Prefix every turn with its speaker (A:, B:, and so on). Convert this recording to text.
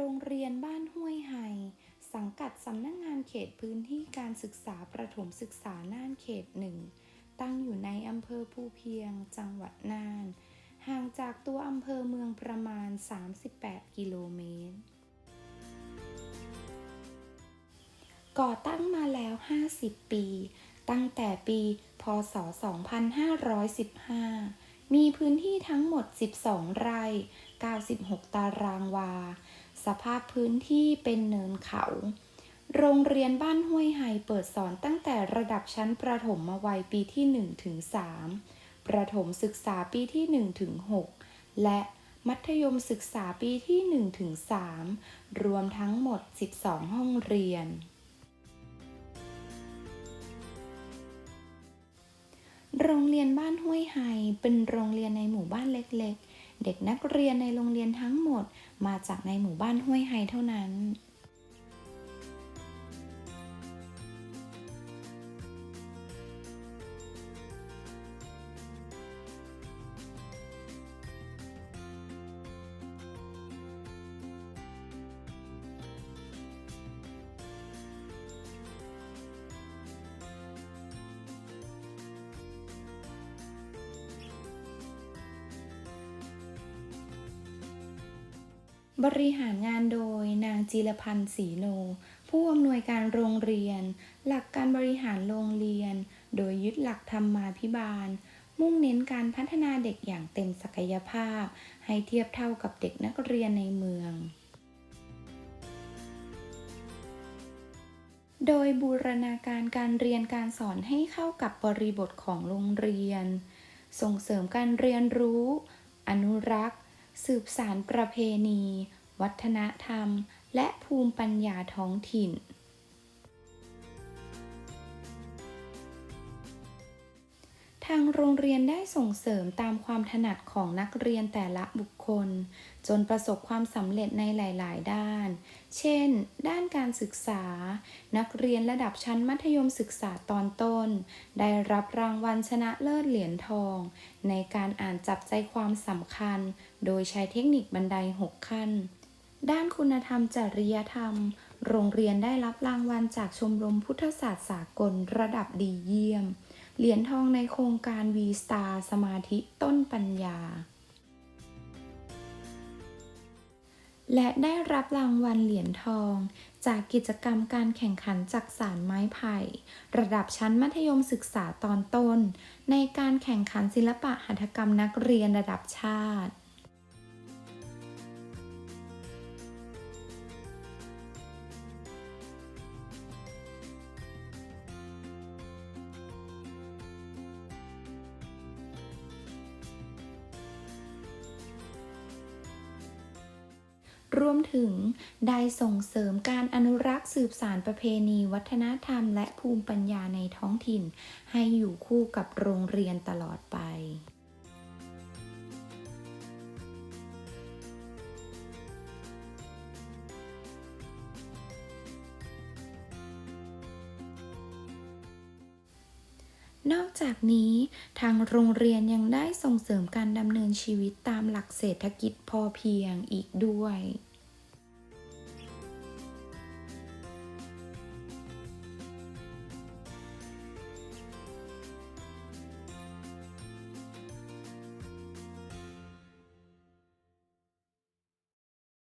A: โรงเรียนบ้านห้วยไฮสังกัดสำนักงงานเขตพื้นที่การศึกษาประถมศึกษาน่านเขตหนึ่ง ตั้งอยู่ในอำเภอภูเพียง จังหวัดน่าน ห่างจากตัวอำเภอเมืองประมาณ 38 กิโลเมตร ก่อตั้งมาแล้ว 50 ปี ตั้งแต่ปี พศ 2515มีพื้นที่ทั้งหมด 12 ไร่ 96 ตารางวา สภาพพื้นที่เป็นเนินเขา โรงเรียนบ้านห้วยไฮเปิดสอนตั้งแต่ระดับชั้นประถมมาวัยปีที่1ถึง3ประถมศึกษาปีที่1ถึง6และมัธยมศึกษาปีที่1ถึง3รวมทั้งหมด 12 ห้องเรียน โรงเรียนบ้านห้วยไฮเป็นโรงเรียนในหมู่บ้านเล็กๆ เด็กนักเรียนในโรงเรียนทั้งหมดมาจากในหมู่บ้านห้วยไฮเท่านั้น บริหารงานโดยนางจีรพันธ์ศรีโน ผู้อำนวยการโรงเรียน หลักการบริหารโรงเรียน โดยยึดหลักธรรมมาภิบาล มุ่งเน้นการพัฒนาเด็กอย่างเต็มศักยภาพ ให้เทียบเท่ากับเด็กนักเรียนในเมือง โดยบูรณาการการเรียนการสอนให้เข้ากับบริบทของโรงเรียน ส่งเสริมการเรียนรู้ อนุรักษ์ สืบสารประเพณี วัฒนธรรม และภูมิปัญญาท้องถิ่น ทางโรงเรียนได้ส่งเสริมตามความถนัดของนักเรียนแต่ละบุคคล จนประสบความสำเร็จในหลาย ๆ ด้าน เช่น ด้านการศึกษา นักเรียนระดับชั้นมัธยมศึกษาตอนต้น ได้รับรางวัลชนะเลิศเหรียญทอง ในการอ่านจับใจความสำคัญ โดยใช้เทคนิคบันได 6 ขั้น ด้านคุณธรรมจริยธรรม โรงเรียนได้รับรางวัลจากชมรมพุทธศาสตร์สากลระดับดีเยี่ยม เหรียญทองในโครงการ V Star สมาธิต้นปัญญา และได้รับรางวัลเหรียญทอง จากกิจกรรมการแข่งขันจักสารไม้ไผ่ ระดับชั้นมัธยมศึกษาตอนต้น ในการแข่งขันศิลปะหัตถกรรมนักเรียนระดับชาติ รวมถึงได้ส่งเสริมการอนุรักษ์สืบสารประเพณีวัฒนธรรมและภูมิปัญญาในท้องถิ่น ให้อยู่คู่กับโรงเรียนตลอดไป นอกจากนี้ทางโรงเรียนยังได้ส่งเสริมการดำเนินชีวิตตามหลักเศรษฐกิจพอเพียงอีกด้วย